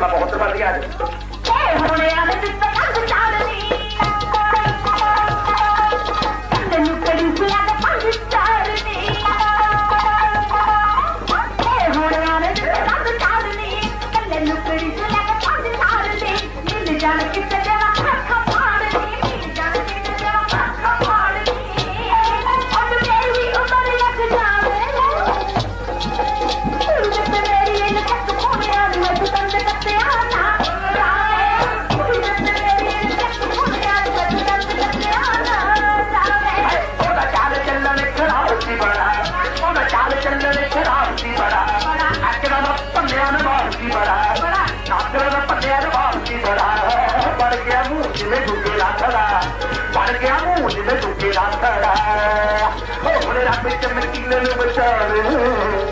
ਮੈਂ ਬਹੁਤ ਵਧੀਆ ਜੀ ਏ ਹੋਣਿਆ ਦੇ ਵਿੱਚ ਕੰਧ ਚਾੜਨੀ ਤੈਨੂੰ ਕੜੀ ਫੁੱਲਾਂ ਦੇ ਪੰਜ ਚਾੜਨੀ ਏ ਹੋਣਿਆ ਦੇ ਵਿੱਚ ਕੰਧ ਚਾੜਨੀ ਕੱਲੇ ਨੂੰ ਕੜੀ ਫੁੱਲਾਂ ਦੇ ਪੰਜ ਚਾੜਨੀ ਮਿਲ ਜਾਣ ਕਿਤੇ ooh, she let you get on her. Oh, put it up with them and feeling with.